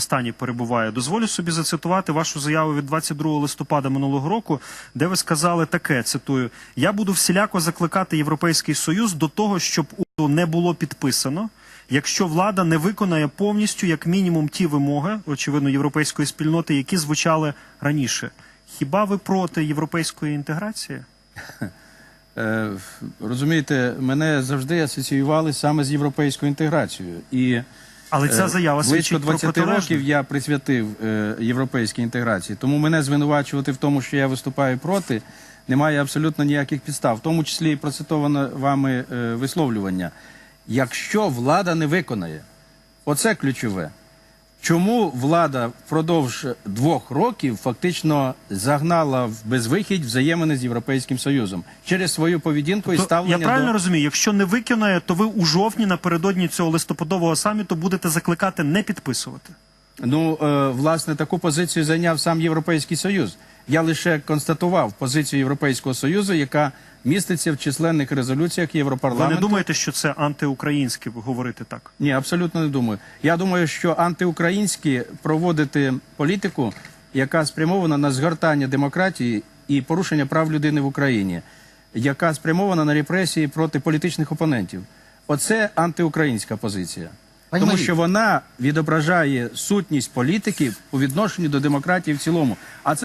стані перебуває. Дозволю собі зацитувати вашу заяву від 22 листопада минулого року, де ви сказали таке: цитую: Я буду всіляко закликати Європейський Союз до того, щоб УДО не було підписано. Якщо влада не виконає повністю як мінімум ті вимоги, очевидно, європейської спільноти, які звучали раніше, хіба ви проти європейської інтеграції? Е, розумієте, мене завжди асоціювали саме з європейською інтеграцією. І Але ця е, заява близько свідчить 20 протилежне. років я присвятив е, європейській інтеграції. Тому мене звинувачувати в тому, що я виступаю проти, немає абсолютно ніяких підстав, в тому числі і процитоване вами е, висловлювання. Якщо влада не виконає, оце ключове. Чому влада впродовж двох років фактично загнала в безвихідь взаємини з Європейським Союзом через свою поведінку і То ставлення я правильно до розумію, якщо не виконає, то ви у жовтні напередодні цього листопадового саміту будете закликати не підписувати. ну е, власне таку позицію зайняв сам Європейський Союз. Я лише констатував позицію Європейського Союзу, яка міститься в численних резолюціях Європарламенту. Ви не думаєте, що це антиукраїнське говорити так? Ні, абсолютно не думаю. Я думаю, що антиукраїнські проводити політику, яка спрямована на згортання демократії і порушення прав людини в Україні, яка спрямована на репресії проти політичних опонентів. Оце антиукраїнська позиція. Пані Тому що вона відображає сутність політики у відношенні до демократії в цілому. А це